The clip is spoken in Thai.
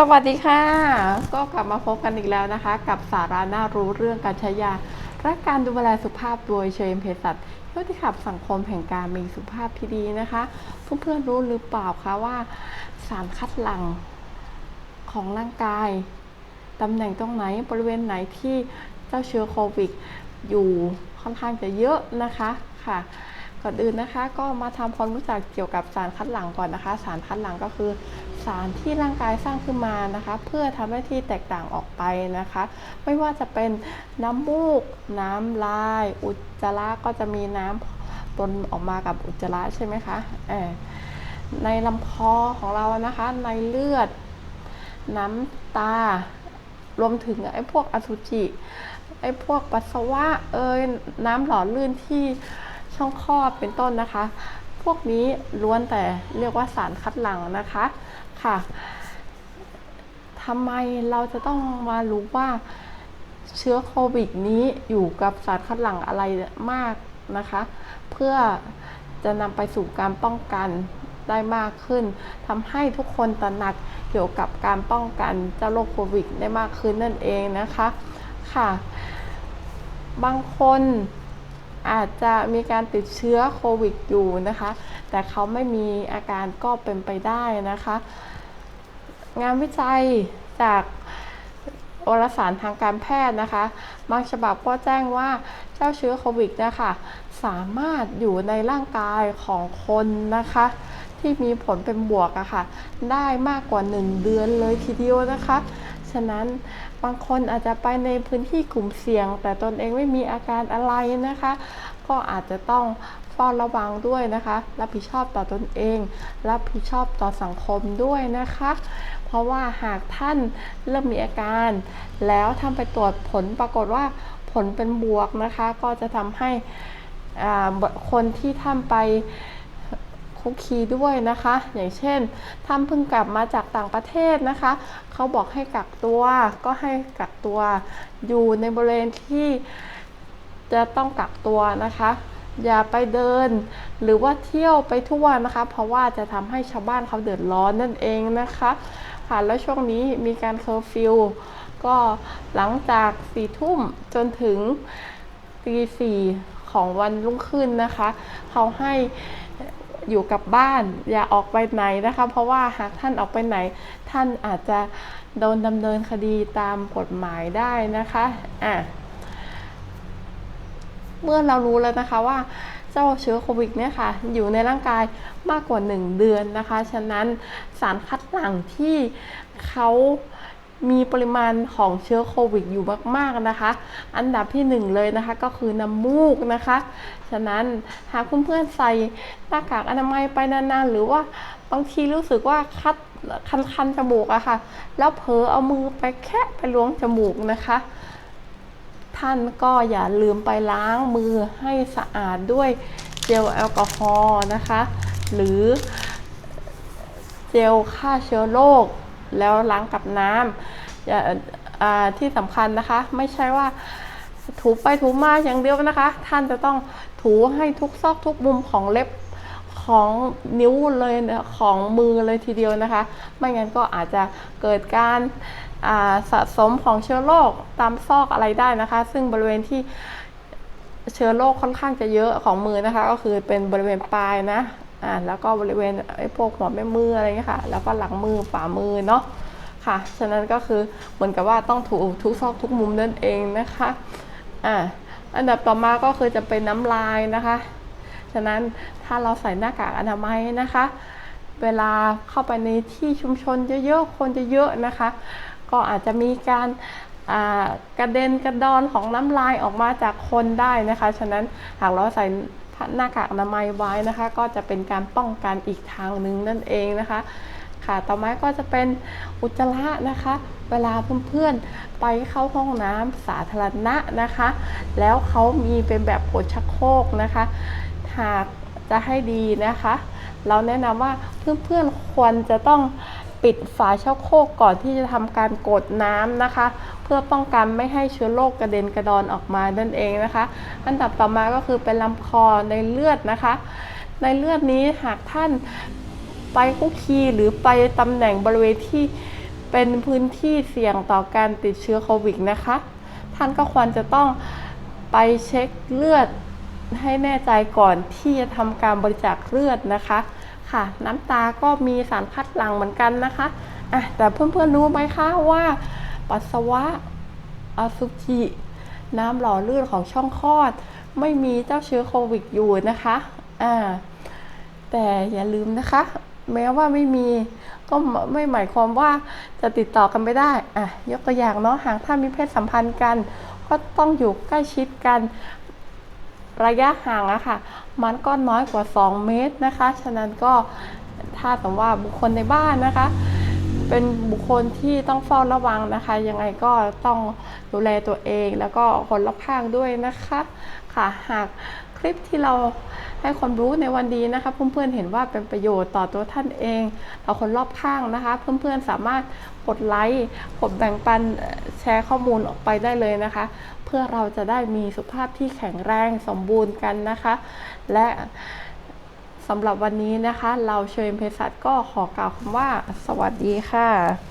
สวัสดีค่ะ ก็กลับมาพบกันอีกแล้วนะคะ กับสาระน่ารู้เรื่องการใช้ยาและการดูแลสุขภาพโดยเชมเภสัชเพื่อที่ขับสังคมแห่งการมีสุขภาพที่ดีนะคะเพื่อนๆรู้หรือเปล่าคะว่า สารคัดหลั่งของร่างกายตำแหน่งตรงไหนบริเวณไหนที่เจ้าเชื้อโควิด อยู่ค่อนข้างจะเยอะนะคะค่ะก่อนอื่นนะคะก็มาทำความรู้จักเกี่ยวกับสารคัดหลั่งก่อนนะคะ สารคัดหลั่งก็คือ สารที่ร่างกายสร้างขึ้นมานะคะ เพื่อทำหน้าที่แตกต่างออกไปนะคะ ไม่ว่าจะเป็นน้ำมูก น้ำลาย อุจจาระก็จะมีน้ำปนออกมากับอุจจาระใช่ไหมคะในลำคอของเรานะคะ ในเลือด น้ำตา รวมถึงไอ้พวกอสุจิ ไอ้พวกปัสสาวะเอยน้ำหล่อลื่นที่ช่องคลอดเป็นต้นนะคะ พวกนี้ล้วนแต่เรียกว่าสารคัดหลั่งนะคะ ค่ะทำไมเราจะต้องมารู้ว่าเชื้อโควิดนี้อยู่กับสารคัดหลั่งอะไรมากนะคะ เพื่อจะนำไปสู่การป้องกันได้มากขึ้นทำให้ทุกคนตระหนักเกี่ยวกับการป้องกันเจ้าโรคโควิดได้มากขึ้นนั่นเองนะคะค่ะ บางคน อาจจะมีการติดเชื้อโควิดอยู่นะคะ แต่เขาไม่มีอาการก็เป็นไปได้นะคะ งานวิจัยจากวารสารทางการแพทย์นะคะบางฉบับก็แจ้งว่าเจ้าเชื้อโควิดนะคะสามารถอยู่ในร่างกายของคนนะคะ ที่มีผลเป็นบวกอะค่ะ ได้มากกว่า 1 เดือนเลยทีเดียวนะคะ ฉะนั้น บางคนอาจจะไปในพื้นที่กลุ่มเสี่ยง แต่ตนเองไม่มีอาการอะไรนะคะ ก็อาจจะต้องเฝ้าระวังด้วยนะคะ รับผิดชอบต่อตนเอง รับผิดชอบต่อสังคมด้วยนะคะ เพราะว่าหากท่านเริ่มมีอาการ แล้วท่านไปตรวจผลปรากฏว่าผลเป็นบวกนะคะ ก็จะทำให้คนที่ท่านไป คุกคีด้วยนะคะ อย่างเช่นท่านเพิ่งกลับมาจากต่างประเทศนะคะ เขาบอกให้กักตัวก็ให้กักตัวอยู่ในบริเวณที่จะต้องกักตัวนะคะ อย่าไปเดิน หรือว่าเที่ยวไปทั่วนะคะ เพราะว่าจะทำให้ชาวบ้านเขาเดือดร้อนนั่นเองนะคะค่ะแล้วช่วงนี้มีการเคอร์ฟิวก็หลังจากสี่ทุ่มจนถึงตีสี่ของวันรุ่งขึ้นนะคะ เขาให้ อยู่กับบ้าน อย่าออกไปไหนนะคะ เพราะว่าหากท่านออกไปไหน ท่านอาจจะโดนดำเนินคดีตามกฎหมายได้นะคะอะเมื่อเรารู้แล้วนะคะว่าเจ้าเชื้อโควิดเนี่ยค่ะอยู่ในร่างกายมากกว่า 1 เดือนนะคะ ฉะนั้นสารคัดหลั่งที่เขา มีปริมาณของเชื้อโควิดอยู่มากๆนะคะ อันดับที่หนึ่งเลยนะคะก็คือน้ำมูกนะคะ ฉะนั้นหากเพื่อนๆใส่หน้ากากอนามัยไปนานๆ หรือว่าบางทีรู้สึกว่าคัดคันๆจมูกอะค่ะ แล้วเผลอเอามือไปแคะไปล้วงจมูกนะคะ ท่านก็อย่าลืมไปล้างมือให้สะอาดด้วยเจลแอลกอฮอล์นะคะ หรือเจลฆ่าเชื้อโรค แล้วล้างกับน้ำอย่าที่สำคัญนะคะ ไม่ใช่ว่าถูไปถูมาอย่างเดียวนะคะ ท่านจะต้องถูให้ทุกซอกทุกมุมของเล็บของนิ้วเลยของมือเลยทีเดียวนะคะ ไม่งั้นก็อาจจะเกิดการาสะสมของเชื้อโรคตามซอกอะไรได้นะคะ ซึ่งบริเวณที่เชื้อโรคค่อนข้างจะเยอะของมือนะคะ ก็คือเป็นบริเวณปลายนะ อ่าแล้วก็บริเวณไอ้พวกหัวแม่มืออะไรเงี้ยค่ะ แล้วก็หลังมือฝ่ามือเนาะค่ะ ฉะนั้นก็คือเหมือนกับว่าต้องถูทุกซอกทุกมุมนั่นเองนะคะอ่าอันดับต่อมาก็คือจะเป็นน้ำลายนะคะ ฉะนั้นถ้าเราใส่หน้ากากอนามัยนะคะ เวลาเข้าไปในที่ชุมชนเยอะๆ คนจะเยอะนะคะ ก็อาจจะมีการอ่ากระเด็นกระดอนของน้ำลายออกมาจากคนได้นะคะ ฉะนั้นหากเราใส่ หน้ากากอนามัยไว้นะคะ ก็จะเป็นการป้องกันอีกทางหนึ่งนั่นเองนะคะ ค่ะต่อมาก็จะเป็นอุจจาระนะคะ เวลาเพื่อนๆไปเข้าห้องน้ำสาธารณะนะคะ แล้วเขามีเป็นแบบกดชักโครกนะคะ หากจะให้ดีนะคะ เราแนะนำว่าเพื่อนๆควรจะต้อง ปิดฝาชักโครกก่อนที่จะทำการกดน้ำนะคะ เพื่อป้องกันไม่ให้เชื้อโรคกระเด็นกระดอนออกมานั่นเองนะคะ อันดับต่อมาก็คือเป็นลำคอในเลือดนะคะ ในเลือดนี้หากท่านไปคุกคีหรือไปตำแหน่งบริเวณที่เป็นพื้นที่เสี่ยงต่อการติดเชื้อโควิดนะคะ ท่านก็ควรจะต้องไปเช็คเลือดให้แน่ใจก่อนที่จะทำการบริจาคเลือดนะคะ ค่ะ น้ำตาก็มีสารคัดหลั่งเหมือนกันนะคะอะแต่เพื่อนๆรู้ไหมคะว่า ปัสสาวะอสุจิน้ำหล่อลื่นของช่องคลอด ไม่มีเจ้าเชื้อโควิดอยู่นะคะอ่าแต่อย่าลืมนะคะ แม้ว่าไม่มีก็ไม่หมายความว่าจะติดต่อกันไม่ได้อะยกตัวอย่างเนาะหากถ้ามีเพศสัมพันธ์กัน ก็ต้องอยู่ใกล้ชิดกัน ระยะห่างอะค่ะ มันก็น้อยกว่า 2 เมตรนะคะ ฉะนั้นก็ถ้าสมมติว่าบุคคลในบ้านนะคะ เป็นบุคคลที่ต้องเฝ้าระวังนะคะ ยังไงก็ต้องดูแลตัวเองแล้วก็คนรอบข้างด้วยนะคะ ค่ะหาก คลิปที่เราให้ความรู้ในวันนี้นะคะ เพื่อนๆเห็นว่าเป็นประโยชน์ต่อตัวท่านเองต่อคนรอบข้างนะคะ เพื่อนๆสามารถกดไลค์กดแบ่งปันแชร์ข้อมูลออกไปได้เลยนะคะ เพื่อเราจะได้มีสุขภาพที่แข็งแรงสมบูรณ์กันนะคะ และสำหรับวันนี้นะคะ เราเชยเภสัชก็ขอกล่าวคำว่า สวัสดีค่ะ